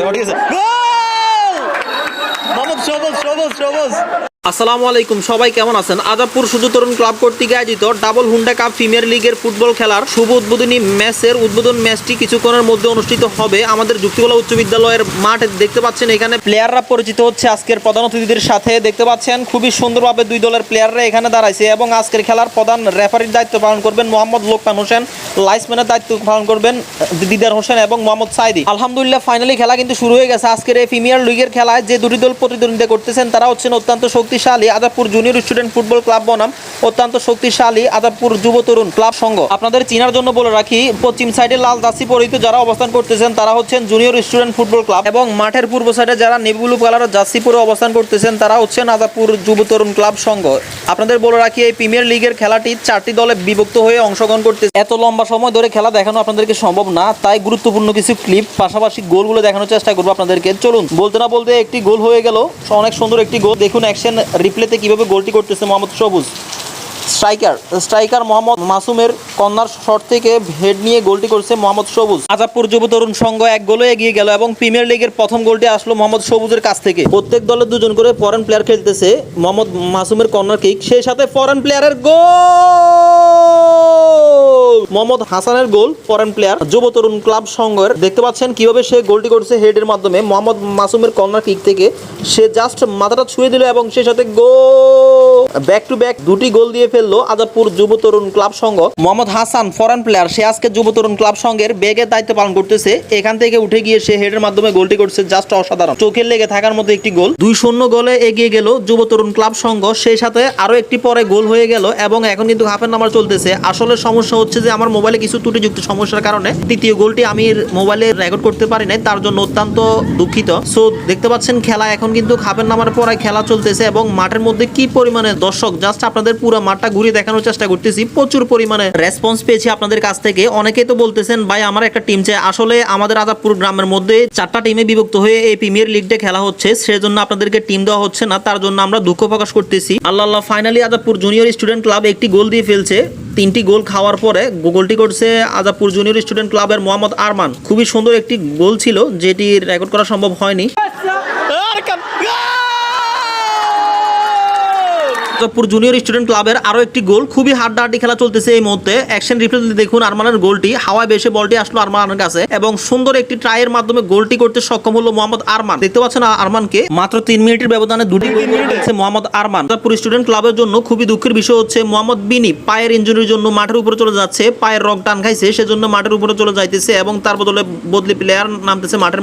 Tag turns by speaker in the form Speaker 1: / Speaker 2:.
Speaker 1: এবার ঠিক আছে গোল মোহাম্মদ সবুজ সবুজ সবুজ আসসালামু আলাইকুম, সবাই কেমন আছেন? আজাবপুর শুধু তরুণ ক্লাব কর্তৃক আয়োজিত ডাবল হুন্ডা কাপ প্রিমিয়ার লিগের ফুটবল খেলার শুভ উদ্বোধনী ম্যাচের উদ্বোধন ম্যাচটি কিছুক্ষণের মধ্যে অনুষ্ঠিত হবে। আমাদের যুক্তিকলা উচ্চ বিদ্যালয়ের মাঠে দেখতে পাচ্ছেন এখানে প্লেয়াররা পরিচিত হচ্ছে। আজকের প্রধান অতিথিদের সাথে দেখতে পাচ্ছেন খুবই সুন্দরভাবে দুই দলের প্লেয়াররা এখানে দাঁড়াইছে এবং আজকের খেলার প্রধান রেফারির দায়িত্ব পালন করবেন মোহাম্মদ লোকমান হোসেন লাইসম্যানের দায়িত্ব পালন করবেন দিদার হোসেন এবং মোহাম্মদ সাইদি। আলহামদুলিল্লাহ ফাইনালি খেলা কিন্তু শুরু হয়ে গেছে। আজকের এই প্রিমিয়ার লিগের খেলায় যে দুটি দল প্রতিদ্বন্দ্বিতা করতেছেন, তারা হচ্ছেন অত্যন্ত শক্তিশালী Adapur junior student football club বনাম, অত্যন্ত শক্তিশালী আদাপুর যুব তরুণ ক্লাব সংঘ। আপনাদের চিনার জন্য বলে রাখি, পশ্চিম সাইডে লাল জার্সি পরিহিত যারা অবস্থান করতেছেন, তারা হচ্ছেন জুনিয়র স্টুডেন্ট ফুটবল ক্লাব এবং মাঠের পূর্ব সাইডে যারা নেভিব্লু কালারের জার্সি পরে অবস্থান করতেছেন, তারা হচ্ছেন আদাপুর যুব তরুণ ক্লাব সংঘ। আপনাদের বলে রাখি, এই প্রিমিয়ার লিগের খেলাটি চারটি দলে বিভক্ত হয়ে অংশগ্রহণ করতে এত লম্বা সময় ধরে খেলা দেখানো আপনাদেরকে সম্ভব না, তাই গুরুত্বপূর্ণ কিছু ক্লিপ পাশাপাশি গোলগুলো দেখানোর চেষ্টা করব আপনাদেরকে। চলুন, বলতে না বলতে একটি গোল হয়ে গেল। অনেক সুন্দর একটি গোল। দেখুন অ্যাকশন রিপ্লেতে কীভাবে গোলটি করতেছে মোহাম্মদ সবুজ? স্ট্রাইকার স্ট্রাইকার মোহাম্মদ মাসুমের কর্নার শট থেকে হেড নিয়ে গোলটি করছে মোহাম্মদ সবুজ। আজাবপুর যুব তরুণ সংঘ এক গোলে এগিয়ে গেল এবং প্রিমিয়ার লিগের প্রথম গোলটি আসলো মোহাম্মদ সবুজের কাছ থেকে। প্রত্যেক দলের দুজন করে ফরেন প্লেয়ার খেলতেছে মোহাম্মদ মাসুমের কর্নার কিক সেই সাথে ফরেন প্লেয়ারের গোল মোহাম্মদ হাসানের গোল ফরেন প্লেয়ার যুব তরুণ ক্লাব সংঘের। দেখতে পাচ্ছেন কীভাবে সে গোলটি করছে হেডের মাধ্যমে। মোহাম্মদ মাসুমের কর্নার কিক থেকে সে জাস্ট মাথাটা ছুঁয়ে দিল এবং সে সাথে গোল! ব্যাক টু ব্যাক দুটি গোল দিয়ে ফেলল আজাদপুর যুব তরুণ ক্লাব সংঘ। মোহাম্মদ হাসান ফরেন প্লেয়ার সে আজকে যুব তরুণ ক্লাব সংঘের বেগের দায়িত্ব পালন করতেছে। এখান থেকে উঠে গিয়ে সে হেডের মাধ্যমে গোলটি করছে জাস্ট অসাধারণ। চোখের লেগে থাকার মধ্যে একটি গোল। দুই শূন্য গোলে এগিয়ে গেল যুব তরুণ ক্লাব সংঘ। সেই সাথে আরও একটি পরে গোল হয়ে গেল এবং এখন কিন্তু হাফের নাম্বার চলতেছে। আসলে সমস্যা হচ্ছে যে আমার মোবাইলে কিছু ত্রুটিযুক্ত সমস্যার কারণে তৃতীয় গোলটি আমি মোবাইলে রেকর্ড করতে পারি নাই, তার জন্য অত্যন্ত দুঃখিত। সো দেখতে পাচ্ছেন খেলা এখন কিন্তু হাফের নামার পরে খেলা চলতেছে এবং মাঠের মধ্যে কি পরিমাণে দর্শক জাস্ট আপনাদের পুরো মাঠটা ঘুরিয়ে দেখানোর চেষ্টা করতেছি। প্রচুর পরিমাণে রেসপন্স পেয়েছি আপনাদের কাছ থেকে। অনেকেই তো বলতেছেন, ভাই, আমার একটা টিম চাই। আসলে আমাদের আজাদপুর গ্রামের মধ্যে চারটা টিমে বিভক্ত হয়ে এই প্রিমিয়ার লিগটা খেলা হচ্ছে। সেজন্য আপনাদেরকে টিম দেওয়া হচ্ছে না। তার জন্য আমরা দুঃখ প্রকাশ করতেছি। Allah Allah finally Azadpur junior student club একটি গোল দিয়ে ফেলছে। তিনটি গোল খাওয়ার পরে গোলটি করছে আজাদপুর জুনিয়র স্টুডেন্ট ক্লাবের মোহাম্মদ আরমান। খুবই সুন্দর একটি গোল ছিল, যেটি রেকর্ড করা সম্ভব হয়নি। আজাদপুর জুনিয়র স্টুডেন্ট ক্লাবের আরও একটি গোল। খুবই হাড্ডাহাড্ডি খেলা চলতেছে এই মুহূর্তে। অ্যাকশন রিপ্লে দেখুন আরমানের গোলটি। হাওয়ায় বেশে বলটি আসলো আরমানের কাছে এবং সুন্দর একটি ট্রাইয়ের মাধ্যমে গোলটি করতে সক্ষম হলো মোহাম্মদ আরমান। দেখতে পাচ্ছেন আরমানকে মাত্র তিন মিনিটের ব্যবধানে দুটি গোল মোহাম্মদ আরমান। আজাদপুর স্টুডেন্ট ক্লাবের জন্য খুবই দুঃখের বিষয় হচ্ছে মোহাম্মদ বিনি পায়ের ইঞ্জুরির জন্য মাঠের উপরে চলে যাচ্ছে, পায়ের রক টান খাইছে, সেজন্য মাঠের উপরে চলে যাইতেছে এবং তার বদলে বদলি প্লেয়ার নামতেছে মাঠের